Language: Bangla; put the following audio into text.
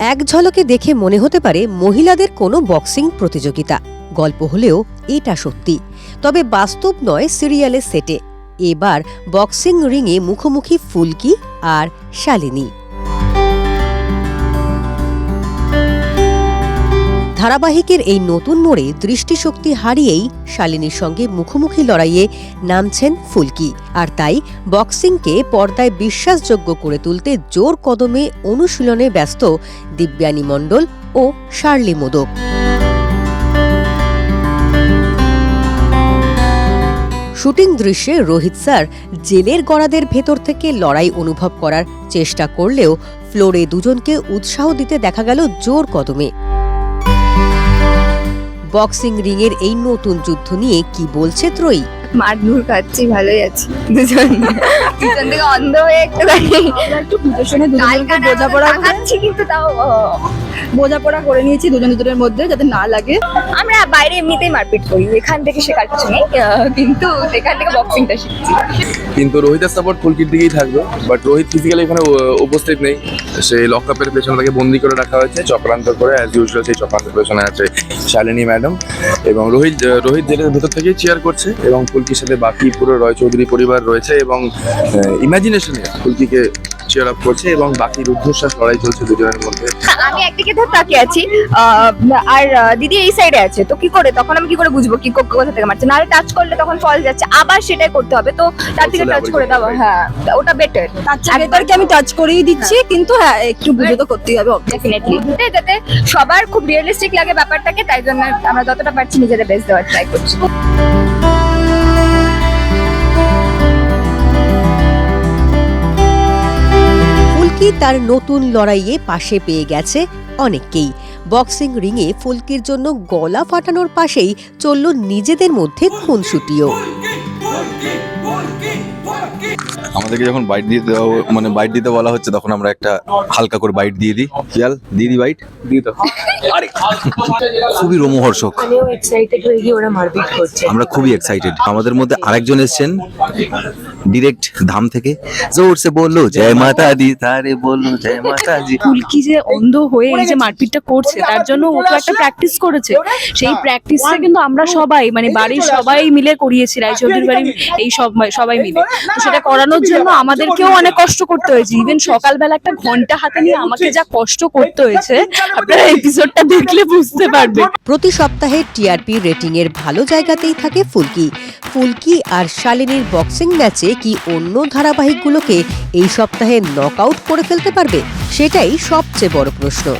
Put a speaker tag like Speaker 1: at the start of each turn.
Speaker 1: এক ঝলকে দেখে মনে হতে পারে মহিলাদের কোনো বক্সিং প্রতিযোগিতা। গল্প হলেও এটা সত্যি। তবে বাস্তব নয় সিরিয়ালের সেটে। এবার বক্সিং রিংয়ে মুখোমুখি ফুলকি আর শালিনী। ধারাবাহিকের এই নতুন মোড়ে দৃষ্টিশক্তি হারিয়েই শালিনীর সঙ্গে মুখোমুখি লড়াইয়ে নামছেন ফুলকি। আর তাই বক্সিংকে পর্দায় বিশ্বাসযোগ্য করে তুলতে জোর কদমে অনুশীলনে ব্যস্ত দিব্যানী মণ্ডল ও শার্লি মোদক। শুটিং দৃশ্যে রোহিত স্যার জেলের গড়াদের ভেতর থেকে লড়াই অনুভব করার চেষ্টা করলেও ফ্লোরে দুজনকে উৎসাহ দিতে দেখা গেল জোর কদমে। বক্সিং রিংয়ের এই নতুন যুদ্ধ নিয়ে কি বলছে ত্রয়ী?
Speaker 2: মারধুর খাচ্ছি ভালোই আছি। দুজন দুজন থেকে অন্ধ হয়ে
Speaker 3: একটু একটু বোঝাপড়া
Speaker 2: খাচ্ছি কিন্তু তাও
Speaker 3: বোঝাপড়া করে নিয়েছি দুজন দুজনের মধ্যে যাতে না লাগে।
Speaker 2: আমরা বাইরে এমনিতেই মারপিট করি এখান থেকে শেখার কিছু নেই কিন্তু এখান থেকে বক্সিংটা শিখছি।
Speaker 4: কিন্তু রোহিতের সাপোর্ট ফুলকির দিকেই থাকবে বাট রোহিত ফিজিক্যালি এখানে উপস্থিত নেই। সেই লকআপের পেছনে তাকে বন্দি করে রাখা হয়েছে চক্রান্ত করে অ্যাজ ইউজুয়াল সেই চক্রান্তের পেছনে আছে শালিনী ম্যাডাম এবং রোহিত রোহিত জেলের ভেতর থেকেই চেয়ার করছে এবং ফুলকির সাথে বাকি পুরো রয় চৌধুরী পরিবার রয়েছে এবং ইমাজিনেশনে ফুলকিকে চেয়ার আপ করছে এবং বাকি রুদ্ধশ্বাস লড়াই চলছে দুজনের মধ্যে।
Speaker 2: আমি একদিকে ধর তাকিয়ে আছি। আহ, আর দিদি এই সাইডে আছে তো কি করে? তখন আমি কি করে বুঝব কি কো- কোথা থেকে মারছে? নাহলে টাচ করলে তখন ফল যাচ্ছে। আবার সেটাই করতে হবে তো তার থেকে টাচ করে
Speaker 4: যেতে
Speaker 2: হ্যাঁ তা ওটা বেটার
Speaker 3: একবারকে আমি টাচ করেই দিচ্ছি? কিন্তু হ্যাঁ একটু বুঝে তো করতেই হবে
Speaker 2: ডেফিনেটলি যাতে সবার খুব রিয়েলিস্টিক লাগে ব্যাপারটাকে তাই জন্য আমরা যতটা পারছি নিজেদের বেস্ট দেওয়ার ট্রাই করছি।
Speaker 1: তার নতুন লড়াইয়ে পাশে পেয়ে গেছে অনেককেই। বক্সিং রিংয়ে ফুলকির জন্য গলা ফাটানোর পাশেই চলল নিজেদের মধ্যে খুনসুটিও।
Speaker 5: আমাদেরকে যখন বাইট দিয়ে দেওয়া মানে বাইট দিতে বলা হচ্ছে তখন আমরা একটা হালকা করে বাইট দিয়ে দিই। খেয়াল দিয়ে দিই বাইট
Speaker 4: দিয়ে দাও।
Speaker 5: খুবই রোমহর্ষক।
Speaker 6: ওখানেও এক্সাইটেড হয়ে গিয়ে ওরা মারপিট করছে।
Speaker 5: আমরা খুবই এক্সাইটেড আমাদের মধ্যে আরেকজন এসেছেন। ডিরেক্ট ধাম থেকে জোর সে বলল জয় মাতা দি তারে বলল জয় মাতা জি
Speaker 3: ফুলকি যে অন্ধ হয়ে এই যে মারপিটটা করছে তার জন্য ও তো একটা প্র্যাকটিস করেছে। সেই প্র্যাকটিসটা কিন্তু আমরা সবাই মানে বাড়ির সবাই মিলে করিয়েছি রায়চৌধুরী বাড়ি এই সব সবাই মিলে। তো সেটা করানোর জন্য আমাদেরকেও অনেক কষ্ট করতে হয়েছে। ইভেন সকালবেলা একটা ঘণ্টা হাতে নিয়ে আমাকে যা কষ্ট করতে হয়েছে আপনারা এপিসোডটা দেখলে বুঝতে পারবেন।
Speaker 1: প্রতি সপ্তাহে টিআরপি রেটিং এর ভালো জায়গাতেই থাকে ফুলকি। ফুলকি আর শালিনীর বক্সিং ম্যাচে কি অন্য ধারাবাহিকগুলোকে এই সপ্তাহে নক করে ফেলতে পারবে? সেটাই সবচেয়ে বড় প্রশ্ন।